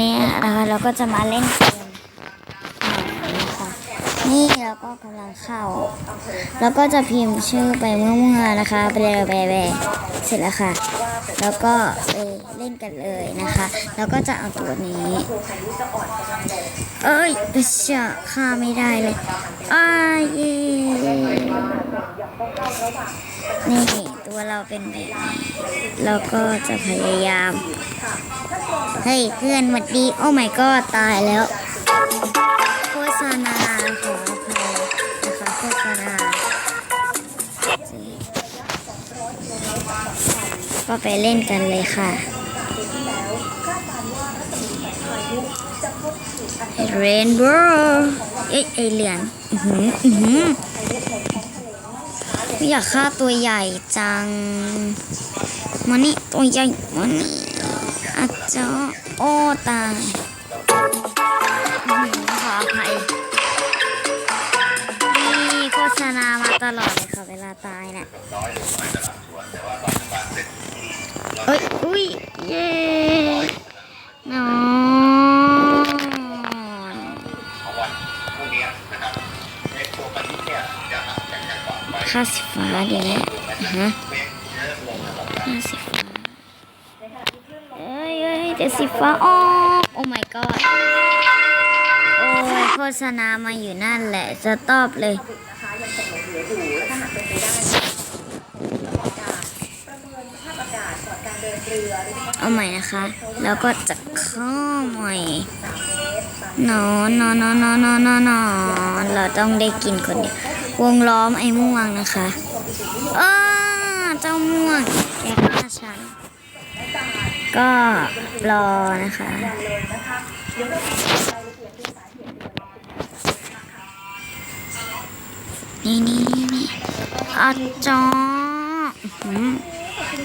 นี้นะคะเราก็จะมาเล่นเกมนะคะนี่เราก็กำลังเข้า แล้วก็จะพิมพ์ชื่อไปเมื่อๆนะคะ ไปเลยไปไปเสร็จแล้วค่ะ แล้วก็ไปเล่นกันเลยนะคะ แล้วก็จะเอาตัวนี้ เอ้ยเชื่อฆ่าไม่ได้เลยอ้ายเย่นี่ ตัวเราเป็นแบบนี้เราก็จะพยายาม เฮ้ยเพื่อนหวัดดี โอ้ my god ตายแล้ว โฆษณาขออภัยนะคะโฆษณาก็ไปเล่นกันเลยค่ะเรนโบว์เอ๊ะไอเหลือง อือหือ อือหือ อยากฆ่าตัวใหญ่จังมานี่ตัวใหญ่มานี่อาจจะโอ้ตายขออภัยนี่โฆษณามาตลอดเลยค่ะเวลาตายเนี่ยเอ้ยอุ้ยเย้นอน ค่าสีฟ้าเดี๋ยวนะฮะค่าสีฟ้าเอ้ยเอ้ยแต่สีฟ้าอ๋อโอ้ my god โอ้ยโฆษณามาอยู่นั่นแหละจะตอบเลยเอาใหม่นะคะ แล้วก็จะเข้าใหม่นอนนอนนอนนอนนอนนอนนอนเราต้องได้กินคนเดียว วงล้อมไอ้ม่วงนะคะอ้าเจ้าม่วงแกฆ่าฉัน ก็รอนะคะ นี่นี่นี่อาจอ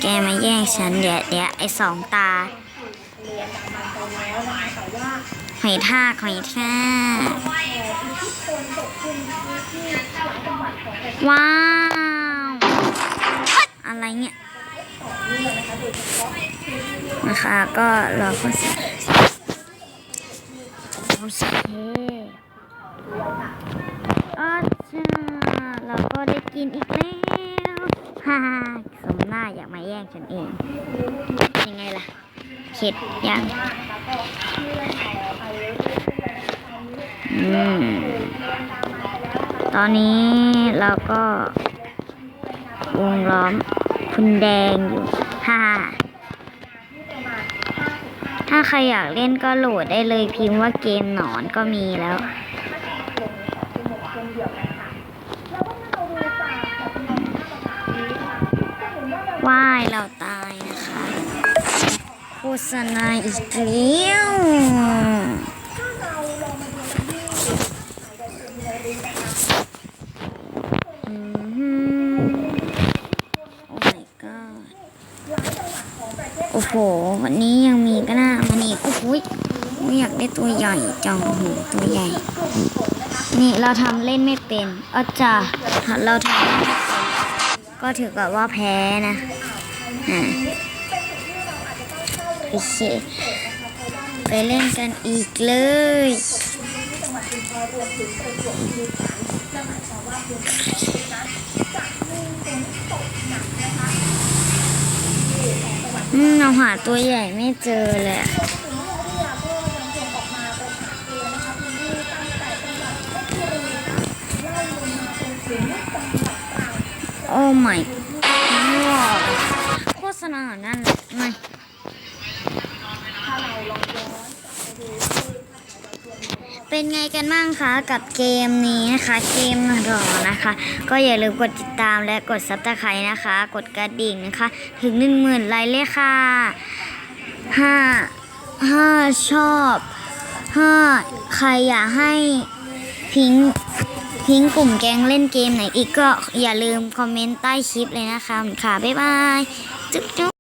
แกมาแย่งฉันเดี๋ยวเดี๋ยวไอ้สองตาหอยทากหอยทาก ว้าว อะไรเนี่ย นะคะก็รอคนสักคนสักเฮ้อาจ้าเราก็ได้กินอีกแล้วฮ่าฮ่าสมหน้าอยากมาแย่งฉันเอง ยังไงล่ะเข็ดยังอืม ตอนนี้เราก็วงล้อมคุณแดงอยู่ฮ่าถ้าใครอยากเล่นก็โหลดได้เลยพิมพ์ว่าเกมหนอนก็มีแล้ว ว่ายเราตายนะคะ โฆษณาอีกแล้วอือหือโอ้ my god โอ้โห วันนี้ยังมีก็น่ามันอีกโอ้โหยไม่อยากได้ตัวใหญ่จังโอ้โหตัวใหญ่ นี่เราทำเล่นไม่เป็นอาจ้ะเราทำเล่นไม่เป็นก็ถือกับว่าแพ้นะอ่าโอเคไปเล่นกันอีกเลย อืมเราหาตัวใหญ่ไม่เจอเลยโอ้ my god โฆษณานั่นไม่ เป็นไงกันบ้างคะกับเกมนี้นะคะเกมหรอนะคะ ก็อย่าลืมกดติดตามและกดซับสไครต์นะคะ กดกระดิ่งนะคะ ถึงหนึ่งหมื่นไลค์เลยค่ะห้าห้าชอบห้าใครอยากให้พิงพิงกลุ่มแก๊งเล่นเกมไหนอีกก็อย่าลืมคอมเมนต์ใต้คลิปเลยนะคะค่ะบ๊ายบายจุ๊บ